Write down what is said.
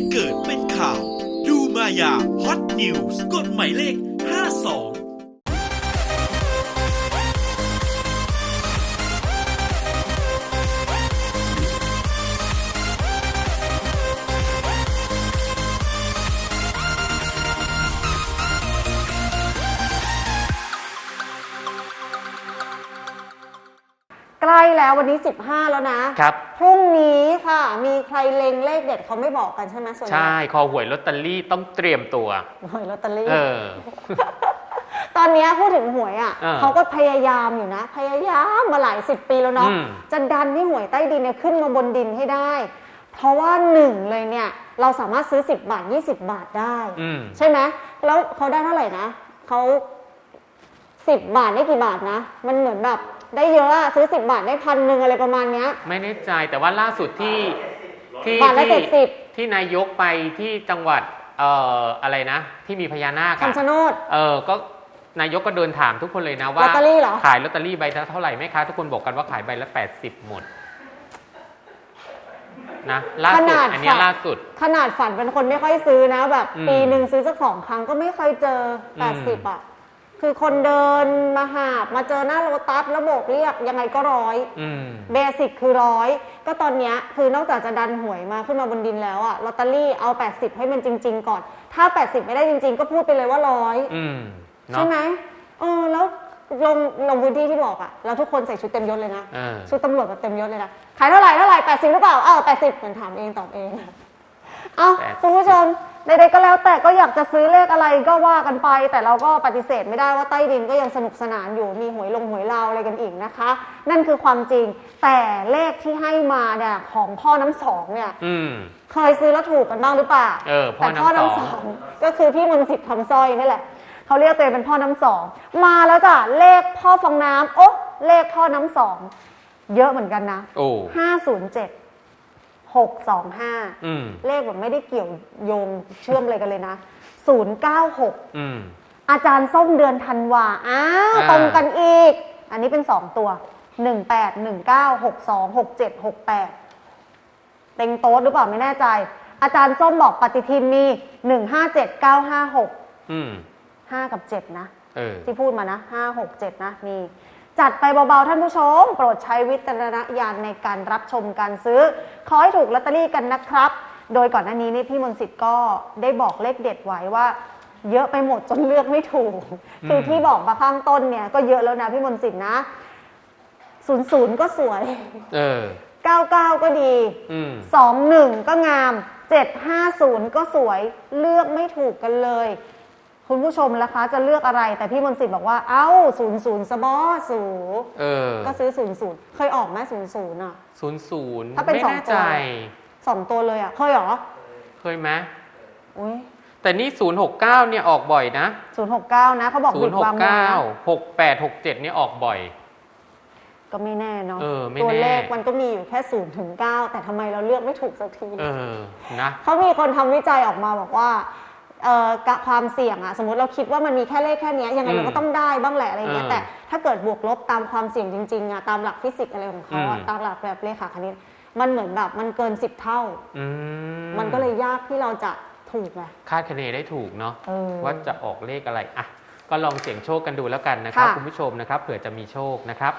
ตุเกิดเป็นข่าว ดูมายาฮอตนิวส์กดหมายเลข แล้ววันนี้ 15 แล้วนะครับ พรุ่งนี้ค่ะ มีใครเล็งเลขเด็ดเขาไม่บอกกันใช่ไหมส่วนใหญ่ใช่คอหวยลอตเตอรี่ต้องเตรียมตัว หวยลอตเตอรี่ เออ ตอนเนี้ยพูดถึงหวยอะอ่าเขาก็พยายามอยู่นะ พยายามมาหลายสิบปีแล้วเนาะอืม จะดันให้หวยใต้ดินเนี่ยขึ้นมาบนดินให้ได้ เพราะว่าหนึ่งเลยเนี่ยเราสามารถซื้อ 10 บาท 20 บาทได้ อืม ใช่ไหมแล้วเขาได้เท่าไหร่นะเขา สิบบาทได้กี่บาทนะ มันเหมือนแบบได้เยอะอะซื้อสิบบาทได้พันหนึ่งอะไรประมาณเนี้ย ไม่แน่ใจแต่ว่าล่าสุดที่ที่บาทละที่70 ที่นายกไปที่จังหวัดเอ่ออะไรนะ ที่มีพญานาคอะคำชะโนด เออก็นายกก็เดินถามทุกคนเลยนะว่าลอตเตอรี่เหรอ ขายลอตเตอรี่ใบละเท่าไหร่ไหมคะทุกคนบอกกันว่าขายใบละ 80 หมดนะล่าขสุดนาดอันเนี้ยฝันล่าสุด ขนาดฝันเป็นคนไม่ค่อยซื้อนะแบบ อืม ปีหนึ่งซื้อสักสองครั้งก็ไม่เคยเจออื80มอะ คือคนเดินมาหาบมาเจอหน้าโลตัสแล้วโบกเรียกยังไงก็ร้อยอืม เบสิกคือร้อยก็ตอนเนี้ยคือนอกจากจะดันหวยมาขึ้นมาบนดินแล้วอะลอตเตอรี่เอา 80 ให้มันจริง ๆ ก่อน ถ้า 80 ไม่ได้จริง ๆ ก็พูดไปเลยว่าร้อยอืมเนาะใช่ไหมเออแล้วลงลงพื้นที่ที่บอกอะแล้วทุกคนใส่ชุดเต็มยศเลยนะเออชุดตำรวจแบบเต็มยศเลยนะ ขายเท่าไหร่เท่าไหร่แปดสิบหรือเปล่าอ้าวแปดสิบเหมือนถามเองตอบเอง เอา80คุณผู้ชม ใดๆก็แล้วแต่ก็อยากจะซื้อเลขอะไรก็ว่ากันไป แต่เราก็ปฏิเสธไม่ได้ว่าใต้ดินก็ยังสนุกสนานอยู่มีหวยลงหวยลาวอะไรกันอีกนะคะ นั่นคือความจริงแต่เลขที่ให้มาเนี่ยของพ่อน้ำสองเนี่ย อืม เคยซื้อแล้วถูกกันบ้างหรือเปล่าเออพ่อแต่พ่อน้ำน้ำสสอองงก็คือพี่มนต์สิทธิ์คำสร้อยนี่แหละ เขาเรียกตัวเองเป็นพ่อน้ำสอง มาแล้วจ้ะเลขพ่อฟองน้ำโอ๊ะเลขพ่อน้ำสอง เยอะเหมือนกันนะโอ้ ห้าศูนย์เจ็ดหกสองห้าอืม เลขแบบไม่ได้เกี่ยวโยงเชื่อมอะไรกันเลยนะศูนย์เก้าหกอืม อาจารย์ส้มเดือนธันวาอ้าวอ่า ตรงกันอีก อันนี้เป็นสองตัวหนึ่งแปดหนึ่งเก้าหกสองหกเจ็ดหกแปดเต็งโต๊ดหรือเปล่าไม่แน่ใจ อาจารย์ส้มบอกปฏิทินมีหนึ่งห้าเจ็ดเก้าห้าหกอืม ห้ากับเจ็ดนะ เออ ที่พูดมานะห้าหกเจ็ดนะ มี จัดไปเบาๆท่านผู้ชม โปรดใช้วิจารณญาณในการรับชมการซื้อ ขอให้ถูกลอตเตอรี่กันนะครับ โดยก่อนหน้านี้นี่พี่มนต์สิทธิ์ก็ได้บอกเลขเด็ดไว้ว่า เยอะไปหมดจนเลือกไม่ถูก คือที่บอกมาข้างต้นเนี่ยก็เยอะแล้วนะพี่มนต์สิทธิ์นะศูนย์ศูนย์ก็สวยเออเก้าเก้าก็ดีอืมสองหนึ่งก็งามเจ็ดห้าศูนย์ก็สวย เลือกไม่ถูกกันเลย คุณผู้ชมล่ะคะจะเลือกอะไร แต่พี่มนต์สิทธิ์บอกว่า เอ้าศูนย์ศูนย์สบอสูเออก็ซื้อศูนย์ศูนย์เคยออกไหมศูนย์ศูนย์อะ ศูนย์ศูนย์ถ้าเป็นไม่สองแน่ตัวใจสองตัวเลยอะ เคยเหรอ เคยไหมอุ้ยแต่นี่ศูนย์หกเก้าเนี่ยออกบ่อยนะศูนย์หกเก้านะเขาบอกศูบินดย์หกวางมือเก้านะหกแปดหกเจ็ดเนี่ยออกบ่อย ก็ไม่แน่เนาะเออไม่ตัวแน่เลขมันก็มีอยู่แค่ศูนย์ถึงเก้าแต่ทำไมเราเลือกไม่ถูกสักที เออ นะเขามีคนทำวิจัยออกมาบอกว่า เอ่อกะความเสี่ยงอะสมมติเราคิดว่ามันมีแค่เลขแค่เนี้ยยังไงอืมเราก็ต้องได้บ้างแหละอะไรเงี้ยเออแต่ถ้าเกิดบวกลบตามความเสี่ยงจริงๆอะตามหลักฟิสิกส์อะไรของเขาอะอืม ตามหลักแบบเลขาคณิตมันเหมือนแบบมันเกินสิบเท่า อืมมันก็เลยยากที่เราจะถูกไงคาดคะเนได้ถูกเนาะ เออ ว่าจะออกเลขอะไร อะ ก็ลองเสี่ยงโชคกันดูแล้วกันนะครับ ค่ะ คุณผู้ชมนะครับ เผื่อจะมีโชคนะครับ